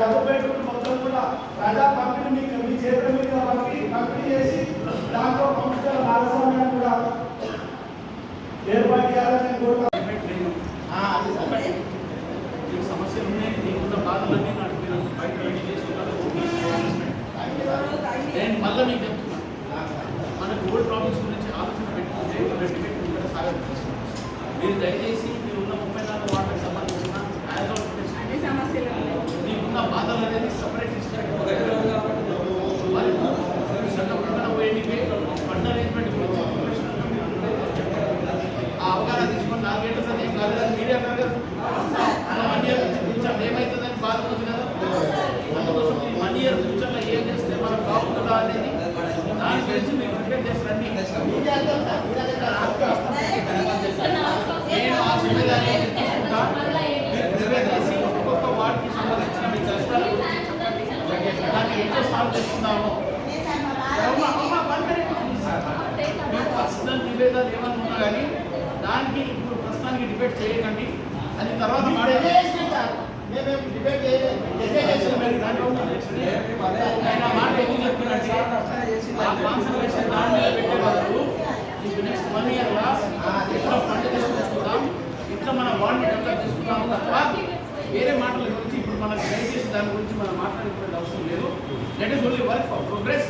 Double bedroom మొత్తం కూడా ప్రజా పంపిణీ మీకు మీ చేతుల మీద పంపి పంపిణీ చేసి దాంట్లో పంపించిన భాగస్వామ్యాన్ని కూడా ఏర్పాటు చేయాలని కోరుతా. మీకు సమస్యలు ఉన్నాయి నీకున్న బాధలన్నీ నాకు మీరు బయట రెడీ చేసుకున్నారు నేను మళ్ళీ మీకు చెప్తున్నా. మనకు ఓల్డ్ ప్రాబ్లమ్స్ గురించి ఆలోచన పెట్టుకుంటే మన సాగదు. మీరు దయచేసి బాధలు అనేది సపరేట్ ఫండ్ అరేంజ్మెంట్ ఆ అవగాహన తీసుకొని నాలుగేళ్ళ సార్ ఏం కాలేదని మీరే అన్నారు కదా. వన్ ఇయర్ ఫ్యూచర్ ఏమవుతుందని బాధపడుతుంది కదా. అందుకోసం ఈ వన్ ఇయర్ ఫ్యూచర్లో ఏం చేస్తే మనం బాగుంటుందా అనేది దాని గురించి మీరు ప్రిపేర్ చేస్తారండి నేను ఆ జిమ్మేదారి తీసుకుంటా మీరు ప్రిపేర్ చేసి ఒక్కొక్క వార్డుకి సంబంధించిన మీ కష్టాల గురించి చెప్పండి దాన్ని ఎట్లా సాల్వ్ చేసుకుందామో. మీ పర్సనల్ నివేదాలు ఏమన్నా ఉన్నా కానీ దానికి ఇప్పుడు ప్రస్తుతానికి డిబేట్ చేయకండి. అది తర్వాత కాన్సన్ట్రేషన్ దాని మీద పెట్టేవాళ్ళు. ఇప్పుడు నెక్స్ట్ వన్ ఇయర్ లా ఇట్లా ఫండ్ తీసుకొచ్చుకుందాం ఇట్లా మన వాడిని డెవలప్ చేసుకుందాం తప్ప వేరే మాటల గురించి ఇప్పుడు మనకు దయచేసి దాని గురించి Let us only work for progress.